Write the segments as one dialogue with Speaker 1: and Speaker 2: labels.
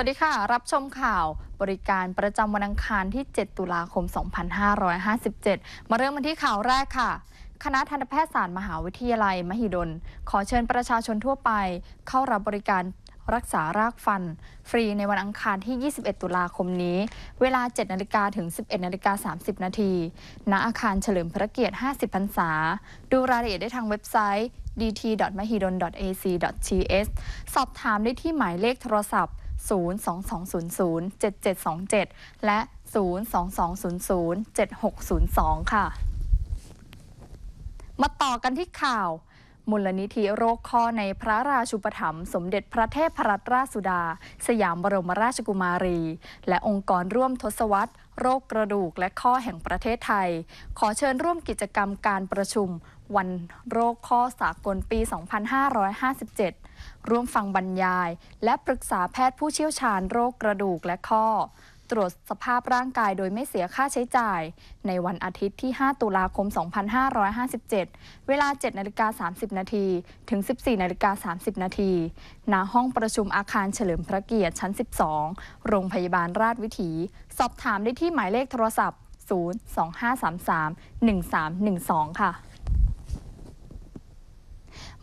Speaker 1: วัสดีค่ะ รับชมข่าวบริการประจำวันอังคารที่ 7 ตุลาคม 2557 มาเริ่มกันที่ข่าวแรกค่ะ คณะทันตแพทยศาสตร์มหาวิทยาลัย มหิดล ขอเชิญประชาชนทั่วไป เข้ารับบริการรักษารากฟัน ฟรีในวันอังคารที่ 21 ตุลาคมนี้ เวลา 7 นาฬิกาถึง 11 นาฬิกา 30 นาทีณอาคารเฉลิมพระเกียรติ 50 พรรษา ดูรายละเอียดได้ทางเว็บไซต์ dt.mahidol.ac.th สอบถามได้ที่หมายเลขโทรศัพท์ 022007727 และ 022007602 ค่ะ มาต่อกันที่ข่าว มูลนิธิโรคข้อในพระราชูปถัมภ์สมเด็จพระเทพรัตนราชสุดา สยามบรมราชกุมารี และองค์กรร่วมทศวรรษโรคกระดูกและข้อแห่งประเทศไทย ขอเชิญร่วมกิจกรรมการประชุม วันโรคข้อสากลปี 2557 ร่วมฟังบรรยาย และปรึกษาแพทย์ผู้เชี่ยวชาญโรคกระดูกและข้อ ตรวจสภาพร่างกายโดยไม่เสียค่าใช้จ่าย ในวันอาทิตย์ที่ 5 ตุลาคม 2557 เวลา 7นาฬิกา30 นาทีถึง 14นาฬิกา30 นาทีณห้องประชุมอาคารเฉลิมพระเกียรติชั้น 12 โรงพยาบาลราชวิถี สอบถามได้ที่หมายเลขโทรศัพท์ 025331312 ค่ะ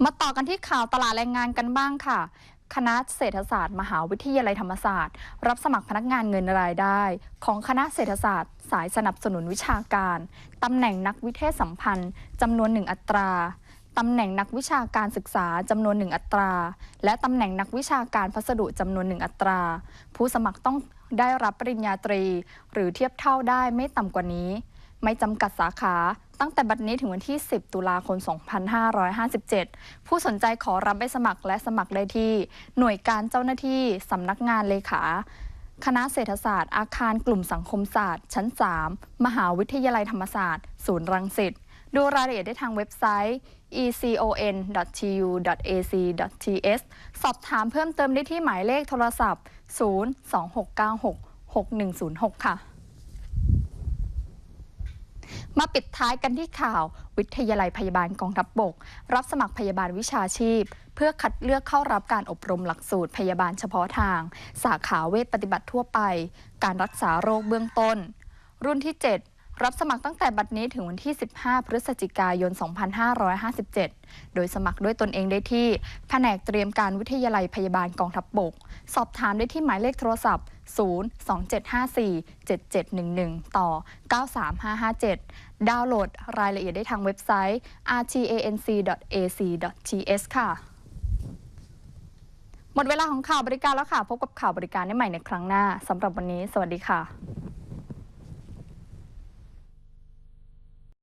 Speaker 1: มาต่อกันที่ข่าวตลาดแรงงานกันบ้างค่ะ คณะเศรษฐศาสตร์ มหาวิทยาลัยธรรมศาสตร์ รับสมัครพนักงานเงินรายได้ ของคณะเศรษฐศาสตร์ สายสนับสนุนวิชาการตำแหน่งนักวิเทศสัมพันธ์จำนวนหนึ่งอัตราตำแหน่งนักวิชาการศึกษาจำนวนหนึ่งอัตรา และตำแหน่งนักวิชาการพัสดุจำนวนหนึ่งอัตรา ผู้สมัครต้องได้รับปริญญาตรี หรือเทียบเท่าได้ไม่ต่ำกว่านี้ ไม่จำกัดสาขา ตั้งแต่บัดนี้ถึงวันที่ 10 ตุลาคม 2557 ผู้สนใจขอรับใบสมัครและสมัครได้ที่ หน่วยการเจ้าหน้าที่สำนักงานเลขาคณะเศรษฐศาสตร์ อาคารกลุ่มสังคมศาสตร์ ชั้น 3 มหาวิทยาลัยธรรมศาสตร์ ศูนย์รังสิตดูรายละเอียดได้ทางเว็บไซต์ econ.tu.ac.th สอบถามเพิ่มเติมได้ที่หมายเลขโทรศัพท์ 026966106 ค่ะ มาปิดท้ายกันที่ข่าว วิทยาลัยพยาบาลกองทัพบบก รับสมัครพยาบาลวิชาชีพ เพื่อคัดเลือกเข้ารับการอบรมหลักสูตรพยาบาลเฉพาะทาง สาขาเวชปฏิบัติทั่วไป การรักษาโรคเบื้องต้น รุ่นที่ 7 รับสมัครตั้งแต่บัดนี้ถึงวันที่ 15 พฤศจิกายน 2557 โดยสมัครด้วยตนเองได้ที่ แผนกเตรียมการวิทยาลัยพยาบาลกองทัพบบก สอบถามได้ที่หมายเลขโทรศัพท์ 027547711 ต่อ 93557 ดาวน์โหลดรายละเอียดได้ทางเว็บไซต์ rtanc.ac.th ค่ะ หมดเวลาของข่าวบริการแล้วค่ะ พบกับข่าวบริการได้ใหม่ในครั้งหน้าสำหรับวันนี้ สวัสดีค่ะ